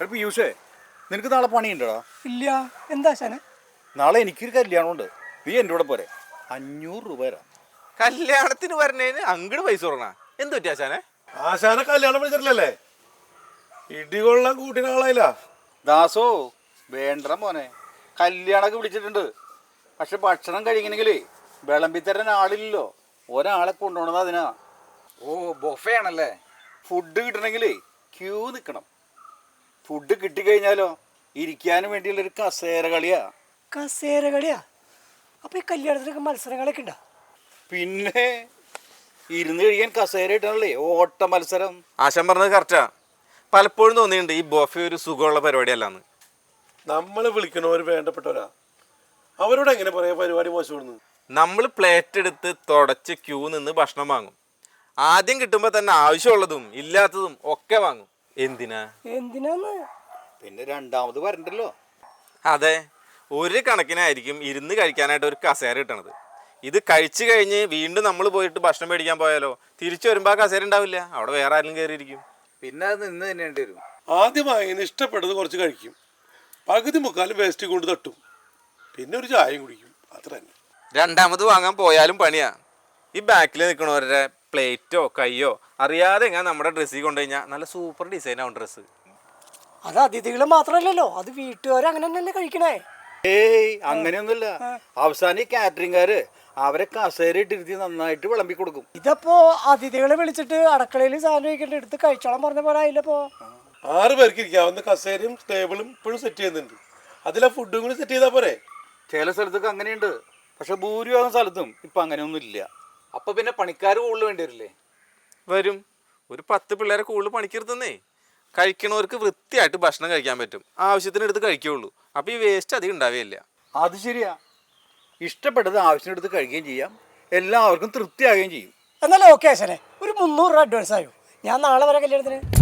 ഒരു പിയൂഷേ നിനക്ക് നാളെ പണിയുണ്ടോടാ? ഇല്ല. എന്താ ആശാനെ നാളെ എനിക്കൊരു കല്യാണമുണ്ട്. നീ എന്റെ കൂടെ പോരെ. അഞ്ഞൂറ് രൂപ തരാം. കല്യാണത്തിന് വരണേന് അങ്ങോട്ട് പൈസ കൊടുക്കണ? എന്ത് പറ്റി ആശാനെ ആശാനെ കല്യാണം വിളിച്ചിട്ടില്ലല്ലേ? ഇടികൊള്ളാൻ കൂട്ടിന ആളായില്ല. ദാസോ വേണ്ട മോനെ. കല്യാണമൊക്കെ വിളിച്ചിട്ടുണ്ട്. പക്ഷെ ഭക്ഷണം കഴിക്കണമെങ്കിലേ വിളമ്പി തരാൻ ആളില്ലല്ലോ. ഒരാളെ കൊണ്ടുപോകണത് അതിനാ. ഓ ബൊഫേ ആണല്ലേ ഫുഡ് കിട്ടണമെങ്കിൽ ക്യൂ നിൽക്കണം ഫുഡ് കിട്ടിക്കഴിഞ്ഞാലോ? ഇരിക്കാനും വേണ്ടിയുള്ളൊരു കസേര കളിയാ. കസേര കളിയാ? അപ്പൊ ഈ കല്യാണത്തിനൊക്കെ മത്സരങ്ങളൊക്കെ ഉണ്ടോ പിന്നെ ഇരുന്ന് കഴിക്കാൻ കസേര ഇട്ടാണല്ലേ ഓട്ട മത്സരം. ആശം പറഞ്ഞത് കറക്റ്റാ പലപ്പോഴും തോന്നിയിട്ടുണ്ട് ഈ ബോഫെ ഒരു സുഖമുള്ള പരിപാടിയല്ലാന്ന്. നമ്മൾ വിളിക്കണവർ വേണ്ടപ്പെട്ടവരാ. അവരോട് എങ്ങനെ പറയാ പരിപാടി മോശപ്പെടുന്നു നമ്മൾ പ്ലേറ്റ് എടുത്ത് തുടച്ച് ക്യൂ നിന്ന് ഭക്ഷണം വാങ്ങും. ആദ്യം കിട്ടുമ്പോൾ തന്നെ ആവശ്യമുള്ളതും ഇല്ലാത്തതും ഒക്കെ വാങ്ങും. എന്തിനാ? എന്തിനാന്ന്? പിന്നെ രണ്ടാമത് വരണ്ടല്ലോ. അതെ ഒരു കണക്കിനായിരിക്കും ഇരുന്ന് കഴിക്കാനായിട്ട് ഒരു കസേര കിട്ടണത് ഇത് കഴിച്ചു കഴിഞ്ഞ് വീണ്ടും നമ്മൾ പോയിട്ട് ഭക്ഷണം മേടിക്കാൻ പോയാലോ? തിരിച്ചു വരുമ്പോൾ ആ കസേര ഉണ്ടാവില്ല. അവിടെ വേറെ ആരെങ്കിലും കയറിയിരിക്കും പിന്നെ അത് നിന്ന് തന്നെ വരും. ആദ്യമായി ഇഷ്ടപ്പെട്ടത് കുറച്ച് കഴിക്കും. പകുതി മുക്കാലും വേസ്റ്റ് കൊണ്ട് തട്ടും. പിന്നെ ഒരു ചായയും കുടിക്കും. അത്ര തന്നെ. രണ്ടാമത് വാങ്ങാൻ പോയാലും പണിയാ. ഈ ബാക്കിൽ നിൽക്കണവരുടെ പ്ലേറ്റോ കയ്യോ അറിയാതെ ഞാൻ നമ്മുടെ ഡ്രസ്സിൽ കൊണ്ടുകഴിഞ്ഞാൽ നല്ല സൂപ്പർ ഡിസൈൻ ആവും ഡ്രസ്സ് അത് അതിഥികൾ മാത്രമല്ലല്ലോ അത് വീട്ടുകാർ അങ്ങനെ തന്നെയല്ലേ കഴിക്കണേ? ഏയ് അങ്ങനെയൊന്നുമില്ല. അവസാനം ഈ കാറ്ററിംഗുകാര് അവരെ കസേര ഇട്ടിരുത്തി നന്നായിട്ട് വിളമ്പി കൊടുക്കും. ഇതപ്പോ അതിഥികളെ വിളിച്ചിട്ട് അടുക്കളയിൽ സാധനം വയ്ക്കേണ്ട എടുത്ത് കഴിച്ചോളം പറഞ്ഞ പോലെ ആയില്ലപ്പോ ആറ് പേർക്ക് ഇരിക്കാവുന്ന കസേരയും ടേബിളും ഇപ്പോഴും സെറ്റ് ചെയ്യുന്നുണ്ട്. അതിലാ ഫുഡും കൂടി സെറ്റ് ചെയ്താൽ പോരെ? ചില സ്ഥലത്തൊക്കെ അങ്ങനെയുണ്ട്. പക്ഷെ ഭൂരിഭാഗം സ്ഥലത്തും ഇപ്പൊ അങ്ങനെയൊന്നും ഇല്ല അപ്പൊ പിന്നെ പണിക്കാർ കൂടുതൽ വേണ്ടി വരില്ലേ? വരും. ഒരു പത്ത് പിള്ളേരെ കൂടുതൽ പണിക്കരുതെന്നേ. കഴിക്കണവർക്ക് വൃത്തിയായിട്ട് ഭക്ഷണം കഴിക്കാൻ പറ്റും. ആവശ്യത്തിന് എടുത്ത് കഴിക്കുകയുള്ളൂ അപ്പോൾ ഈ വേസ്റ്റ് അധികം ഉണ്ടാവുകയില്ല അത് ശരിയാ. ഇഷ്ടപ്പെട്ടത് ആവശ്യത്തിനെടുത്ത് കഴിക്കുകയും ചെയ്യാം. എല്ലാവർക്കും തൃപ്തിയാകുകയും ചെയ്യും. എന്നാലും ഓക്കെ ആശാനെ ഒരു മുന്നൂറ് രൂപ അഡ്വാൻസ് ആയോ? ഞാൻ നാളെ വരെ കല്യാണത്തിന്.